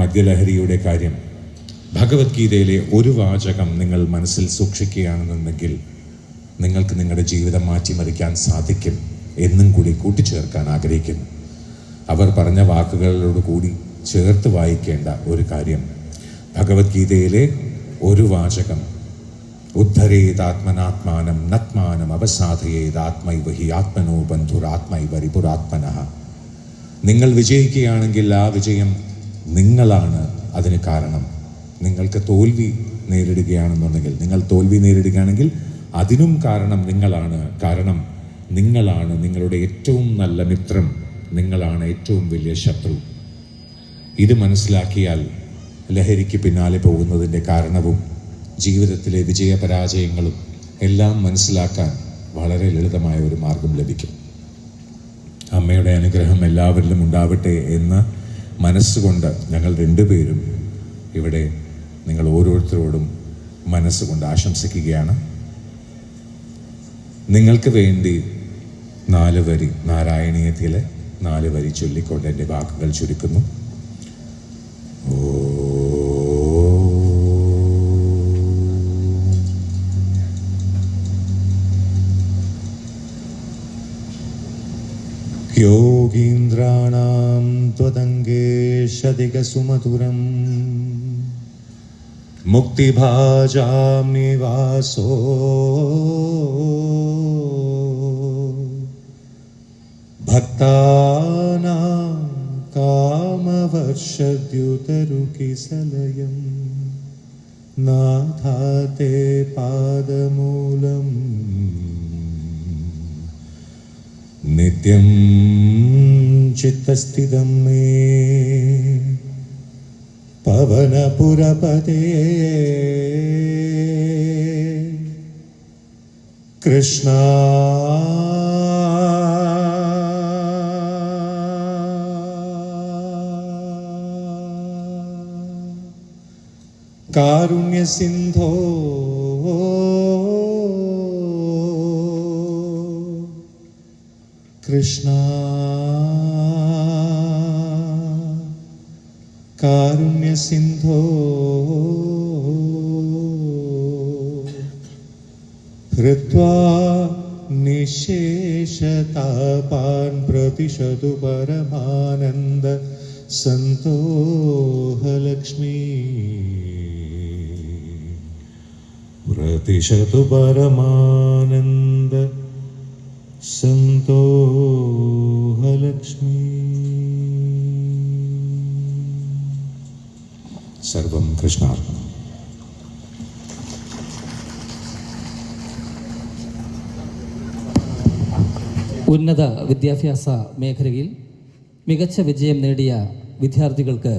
മദ്യലഹരിയുടെ കാര്യം. ഭഗവത്ഗീതയിലെ ഒരു വാചകം നിങ്ങൾ മനസ്സിൽ സൂക്ഷിക്കുകയാണെന്നുണ്ടെങ്കിൽ നിങ്ങൾക്ക് നിങ്ങളുടെ ജീവിതം മാറ്റിമറിക്കാൻ സാധിക്കും എന്നും കൂടി കൂട്ടിച്ചേർക്കാൻ ആഗ്രഹിക്കുന്നു അവർ പറഞ്ഞ വാക്കുകളോട് കൂടി ചേർത്ത് വായിക്കേണ്ട ഒരു കാര്യം. ഭഗവത്ഗീതയിലെ ഒരു വാചകം ഉദ്ധരേതാത്മനാത്മാനം നത്മാനം അവസാധയേതാത്മൈവ ഹി ആത്മനോ ബന്ധുരാത്മൈവ റിപുരാത്മന നിങ്ങൾ വിജയിക്കുകയാണെങ്കിൽ ആ വിജയം നിങ്ങളാണ് അതിന് കാരണം. നിങ്ങൾക്ക് തോൽവി നേരിടുകയാണെന്നുണ്ടെങ്കിൽ നിങ്ങൾ തോൽവി നേരിടുകയാണെങ്കിൽ അതിനും കാരണം നിങ്ങളാണ്. കാരണം നിങ്ങളാണ് നിങ്ങളുടെ ഏറ്റവും നല്ല മിത്രം നിങ്ങളാണ് ഏറ്റവും വലിയ ശത്രു. ഇത് മനസ്സിലാക്കിയാൽ ലഹരിക്ക് പിന്നാലെ പോകുന്നതിന്റെ കാരണവും ജീവിതത്തിലെ വിജയപരാജയങ്ങളും എല്ലാം മനസ്സിലാക്കാൻ വളരെ ലളിതമായ ഒരു മാർഗം ലഭിക്കും. അമ്മയുടെ അനുഗ്രഹം എല്ലാവരിലും ഉണ്ടാവട്ടെ എന്ന് മനസ്സുകൊണ്ട് ഞങ്ങൾ രണ്ടുപേരും ഇവിടെ നിങ്ങൾ ഓരോരുത്തരോടും മനസ്സുകൊണ്ട് ആശംസിക്കുകയാണ്. നിങ്ങൾക്ക് വേണ്ടി നാല് വരി നാരായണീയത്തിലെ നാല് വരി ചൊല്ലിക്കൊണ്ട് എന്റെ വാക്കുകൾ ചുരുക്കുന്നു. योगीन्द्राणां त्वदङ्गेशदिगसुमधुरम् मुक्तिभाजामिवासो भक्तानां कामवर्षद्युतरुकिसलयम् नाथा ते पादमूलम् നിത്യം ചിത്തസ്ഥിതം മേ. പവനപുരപതേ. കൃഷ്ണ. കാരുണ്യസിന്ധോ. कृष्णा। कारुण्यसिन्धो हृत्वा निशेषतापान् प्रतिशतु परमानन्द सन्तोहलक्ष्मी प्रतिशतु परमानन्द। സന്തോഹലക്ഷ്മി സർവം കൃഷ്ണാർത്ഥം ഉന്നത വിദ്യാഭ്യാസ മേഖലയിൽ മികച്ച വിജയം നേടിയ വിദ്യാർത്ഥികൾക്ക്